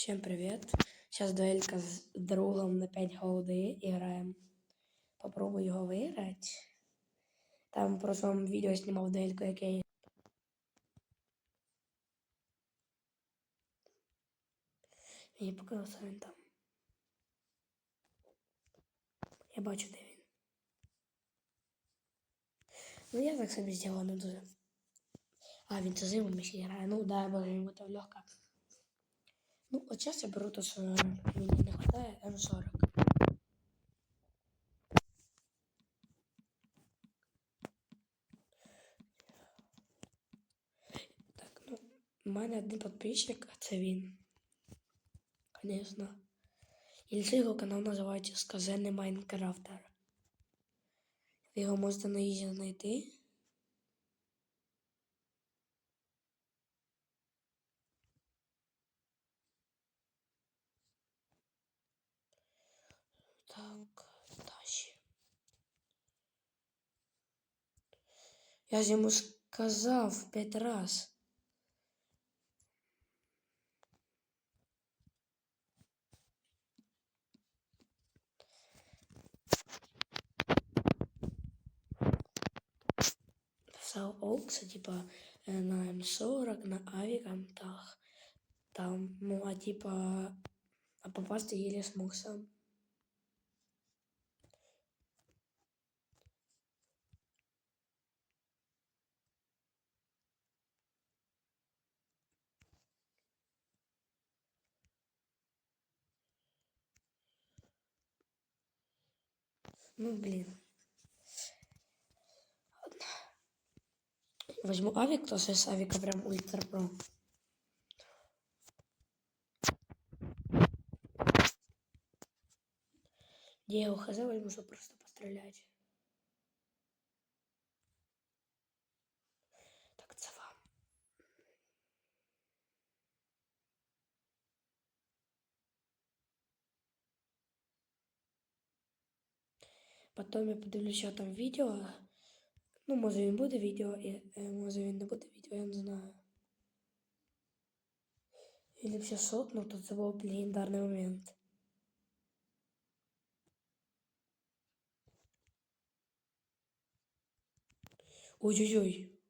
Всем привет! Сейчас дуэлька с другом на 5 голды играем. Попробую його виграти. Там в прошлом відео знімав дуельку, як я. Мені показався він там. Я бачу, де він. Ну я так собі зробила не дуже. А, він це зимом ще грає. Ну да, може йому там легко. Ну, от зараз я беру то, що мені не вистачає М40. Так, ну, у мене один підписчик, а це він. Конечно. І його канал називається Сказений Майнкрафтер. Ви його можете на їжі знайти. Я ж йому сказав п'ять раз. Писав Окса, типа е, на М40, на авікантах. Там, ну, а типа, а попасти еле смог сам. Ну, блин. Ладно. Возьму авик, то с авика прям ультра про. Я ухз возьму, чтобы просто пострелять. Потім я подивлюся, там відео. Ну, може він буде відео, і, е, може він не буде відео, я не знаю. Или все шотнув, то це був легендарний момент. Ой-ой-ой.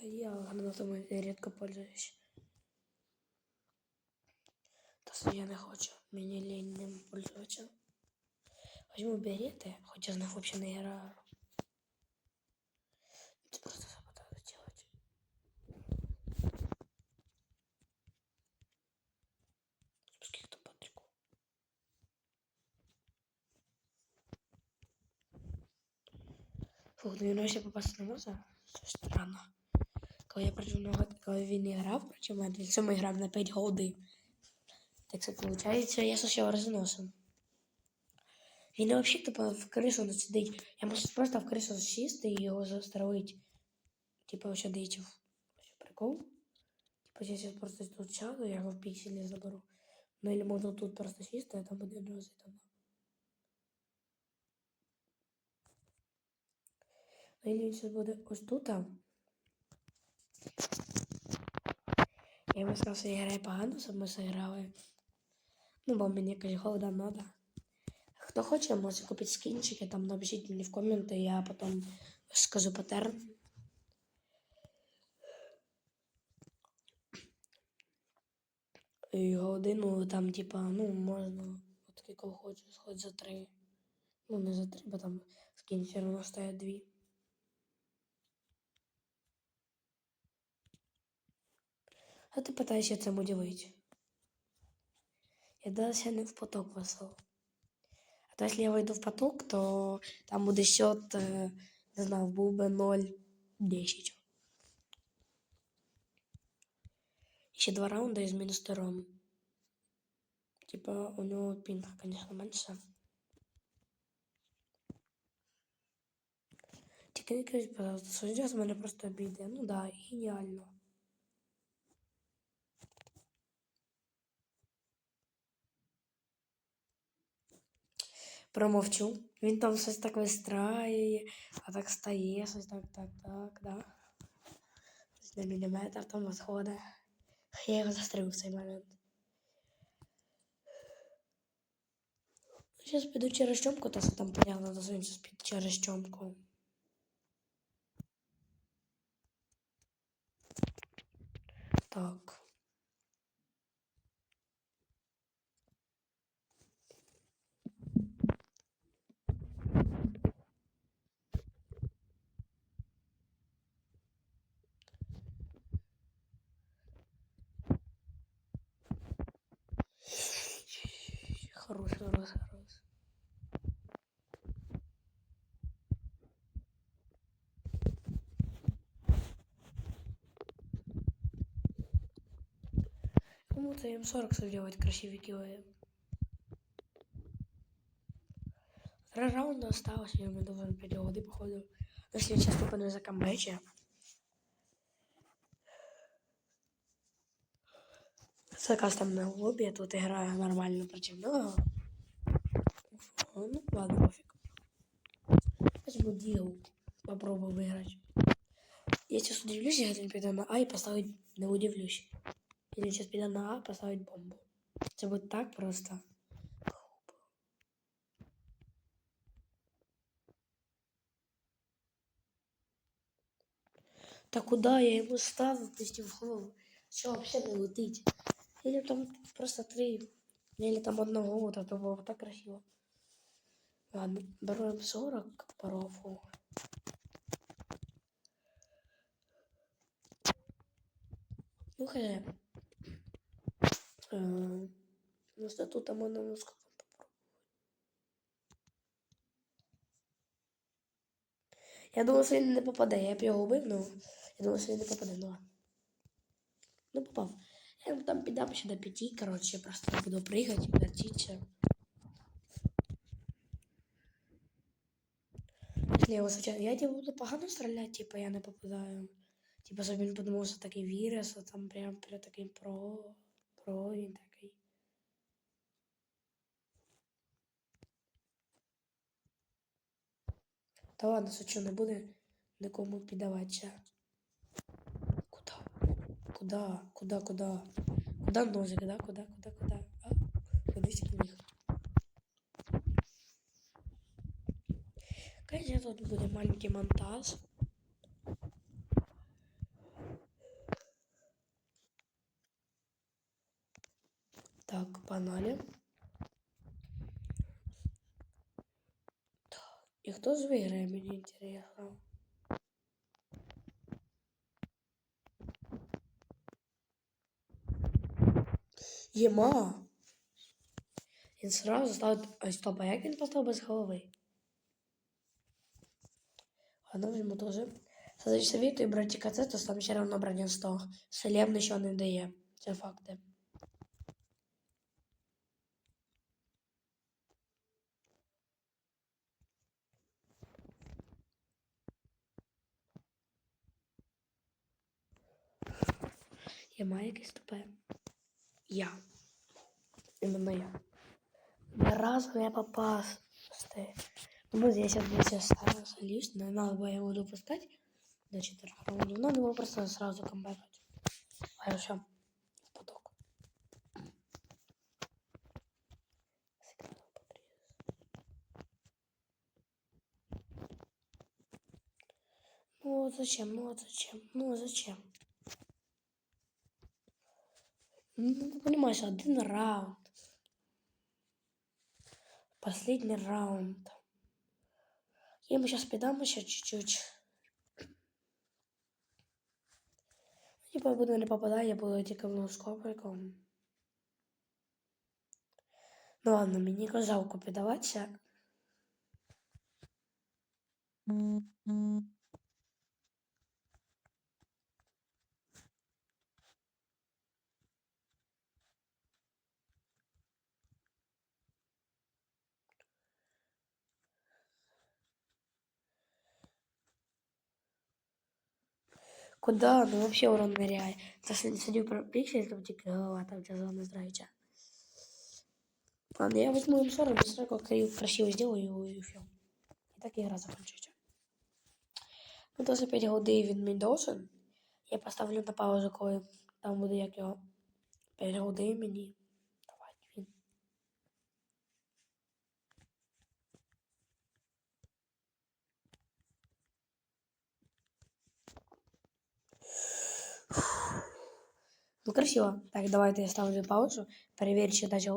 Это я гранатом редко пользуюсь. Та що я не хочу. Мені лень ним пользуватися. Возьму берети, хоча з них взагалі не граю. Це просто саботаж делать. Скільки там Патрику? Фух, ну він ще попасти не може. Це странно. Коли я проти нього, коли він не грав проти мене, він саме грав на 5 голди. Так це виходить, я ще розносом. Він взагалі типа в кришу не сидить. Я можу просто в кришу сісти і його застрелити. Типа ось дичив. Ось прикол. Типа я зараз просто тут сяду, я його в пікселі заберу. Ну или можна тут просто сісти, а там буде одразу. Ну или він зараз буде ось тут. там. Я йому сказав, що я граю погано, щоб ми зіграли. Ну, бо мені якась голода надо. Хто хоче, може купити скінчики, там напишіть мені в коменти, я потім скажу паттерн. І годину там, типа, ну, можна, от скільки хочеш, хоч за три. Ну, не за три, бо там скін все одно стоять дві. А ти питаєшся цим удивити? Я далі не в поток весело. А то якщо я вийду в поток, то там буде счет, не знаю, був би 0-10. Ще два раунди із міністером. Типа у нього пінг, конечно, менше. Тільки не кажіть, пожалуйста, що зараз мене просто обійде. Ну да, геніально. Промовчу. Він там щось так вистраює, а так стає, щось так, так, так, да. На міліметр там відходить. Я його застрелив в цей момент. Зараз піду через чомку, та там понятно, то зараз піду через чомку. Так. Хорош, хорош, хорош. Кому-то М40 сделать красивый килоем. Три раунда осталось, я мы должен переводы, походу. Если я сейчас попаду за камбэча. Заказ там на лобби, я тут играю нормально против него. Ну, ладно, пофиг. Возьму дел. Попробую выиграть. Я сейчас удивлюсь, я не пойду на А и поставить не удивлюсь. Или сейчас пойду на А поставить бомбу. Это будет так просто. Та куда я ему ставлю, пусть в голову? Что вообще не летить? Или там просто три, или там одного, вот это было бы так красиво. Ладно, беру М40 по рофу. Ну, хз. Е, Ну, статутом можна ну, сколько попробувати. Я думав, що він не попаде. Я б його убив, ну. Я думав, що він не попаде, ну. ладно. Ну, попав. Я йому там піддам ще до п'яти, коротше, просто так буду пригати, вертіться. Не, ось звичайно, я типу буду погано стріляти, типу я не попадаю. Щоб він подумав, що такий вірус, а там прям прям такий про, про він такий. Та ладно, що не буде нікому піддаватися. Куда? Куда? Куда, куда? Куда ножик, да? Куда, куда, куда? А? Кудись побіг. Конечно, тут буде маленький монтаж. Так, погнали. Так, І хто ж виграє, мені інтересно. Єма. Він сразу ставить... Ой, стоп, як він поставив без голови? Ладно, візьму теж. Садись совітую брати КЦ, то там все одно броня 100. Селем нічого не дає. Це факти. Я маю якесь тупе. Я. Именно я. Разу не попался. Ну, вот я сейчас, я сейчас солюсь, но надо было его допускать до четырех раундов. Надо было просто сразу комбайнуть. А все, в поток. Ну вот зачем, ну вот зачем, ну вот зачем? Ну, ты понимаешь, один раунд. Последний раунд. Я ему сейчас пидам еще чуть-чуть. Типа буду не попадать, я буду тільки в скоприком. Ну ладно, мені жалко піддаватися. Куда? Ну вообще урон ныряет. ныряє. не сидів про пиксель, там типа голова там тебя зона здравича. Ладно, я возьму М40, быстренько кри- красиво сделаю и все. І так ігра закінчиться. Ну, то за 5 годин він мені досить. Я поставлю на паузу, коли там буде як його 5 годин мені. Давай, він. Ну, красиво. Так, давайте я ставлю паузу. Чи далі